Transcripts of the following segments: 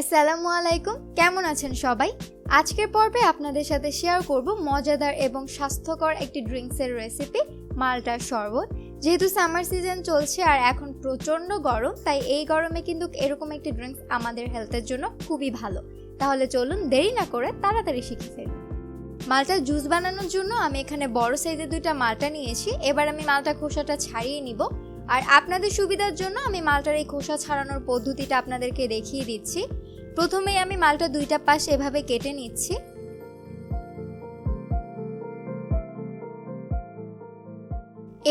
আসসালামু আলাইকুম। কেমন আছেন সবাই? আজকের পর্বে আপনাদের সাথে শেয়ার করব মজাদার এবং স্বাস্থ্যকর একটি ড্রিঙ্কসের রেসিপি মালটার শরবত। যেহেতু সামার সিজন চলছে আর এখন প্রচণ্ড গরম, তাই এই গরমে কিন্তু এরকম একটি ড্রিঙ্কস আমাদের হেলথের জন্য খুবই ভালো। তাহলে চলুন দেরি না করে তাড়াতাড়ি শিখে ফেলি। মালটার জুস বানানোর জন্য আমি এখানে বড় সাইজের দুইটা মালটা নিয়েছি। এবার আমি মালটা খোসাটা ছাড়িয়ে নিব। আর আপনাদের সুবিধার জন্য আমি মালটার এই খোসা ছাড়ানোর পদ্ধতিটা আপনাদেরকে দেখিয়ে দিচ্ছি। প্রথমেই আমি মালটা দুইটা পাশ এভাবে কেটে নিচ্ছি।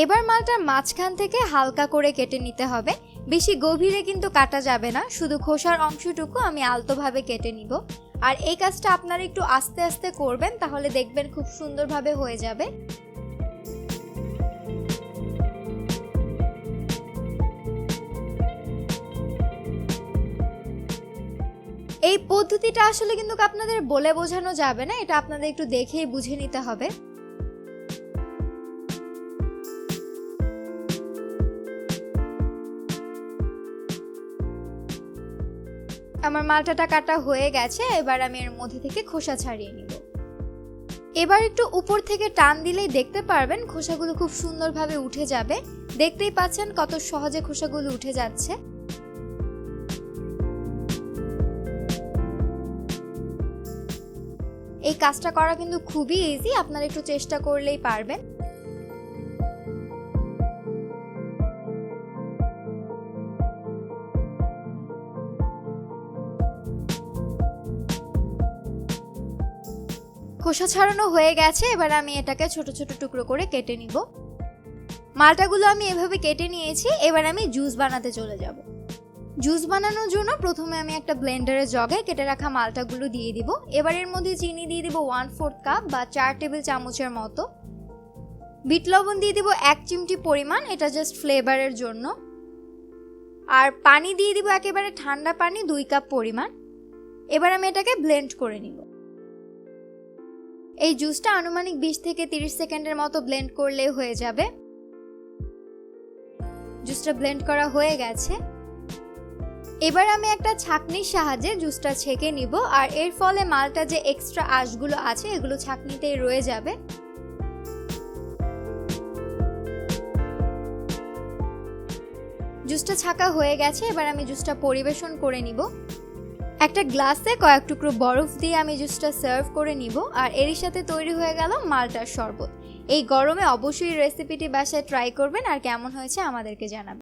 এবার মালটার মাঝখান থেকে হালকা করে কেটে নিতে হবে। বেশি গভীরে কিন্তু কাটা যাবে না, শুধু খোসার অংশটুকু আমি আলতোভাবে কেটে নিব। আর এই কাজটা আপনারা একটু আস্তে আস্তে করবেন, তাহলে দেখবেন খুব সুন্দরভাবে হয়ে যাবে। এই পদ্ধতিটা আসলে কিন্তু আপনাদের বলে বোঝানো যাবে না, এটা আপনাদের একটু দেখেই বুঝে নিতে হবে। আমার মালটাটা কাটা হয়ে গেছে, এবার আমি এর মধ্যে থেকে খোসা ছাড়িয়ে নিব। এবার একটু উপর থেকে টান দিলেই দেখতে পারবেন খোসাগুলো খুব সুন্দরভাবে উঠে যাবে। দেখতেই পাচ্ছেন কত সহজে খোসাগুলো উঠে যাচ্ছে। এই কাজটা করা কিন্তু খুবই ইজি আপনারা একটু চেষ্টা করলেই পারবেন। খোসা ছাড়ানো হয়ে গেছে, এবার আমি এটাকে ছোট ছোট টুকরো করে কেটে নিব। মালটাগুলো আমি এভাবে কেটে নিয়েছি, এবার আমি জুস বানাতে চলে যাব। জুস বানানোর জন্য প্রথমে আমি একটা ব্লেন্ডারের জগে কেটে রাখা মালটাগুলো দিয়ে দিব। এবার এর মধ্যে চিনি দিয়ে দিব ওয়ান ফোর্থ কাপ বা চার টেবিল চামচের মতো। বিট লবণ দিয়ে দিব এক চিমটি পরিমাণ, এটা জাস্ট ফ্লেভারের জন্য। আর পানি দিয়ে দিব একেবারে ঠান্ডা পানি দুই কাপ পরিমাণ। এবার আমি এটাকে ব্লেন্ড করে নিব। এই জুসটা আনুমানিক বিশ থেকে তিরিশ সেকেন্ডের মতো ব্লেন্ড করলে হয়ে যাবে। জুসটা ব্লেন্ড করা হয়ে গেছে। এবার আমি একটা ছাকনির সাহায্যে জুসটা ছেঁকে নিব, আর এর ফলে মালটা যে এক্সট্রা আঁশগুলো আছে, এগুলো ছাকনিতেই রয়ে যাবে। জুসটা ছাকা হয়ে গেছে, এবার আমি জুসটা পরিবেশন করে নিব। একটা গ্লাসে কয়েক টুকরো বরফ দিয়ে আমি জুসটা সার্ভ করে নিব, আর এরই সাথে তৈরি হয়ে গেল মালটার শরবত। এই গরমে অবশ্যই রেসিপিটি বাসায় ট্রাই করবেন, আর কেমন হয়েছে আমাদেরকে জানাবেন।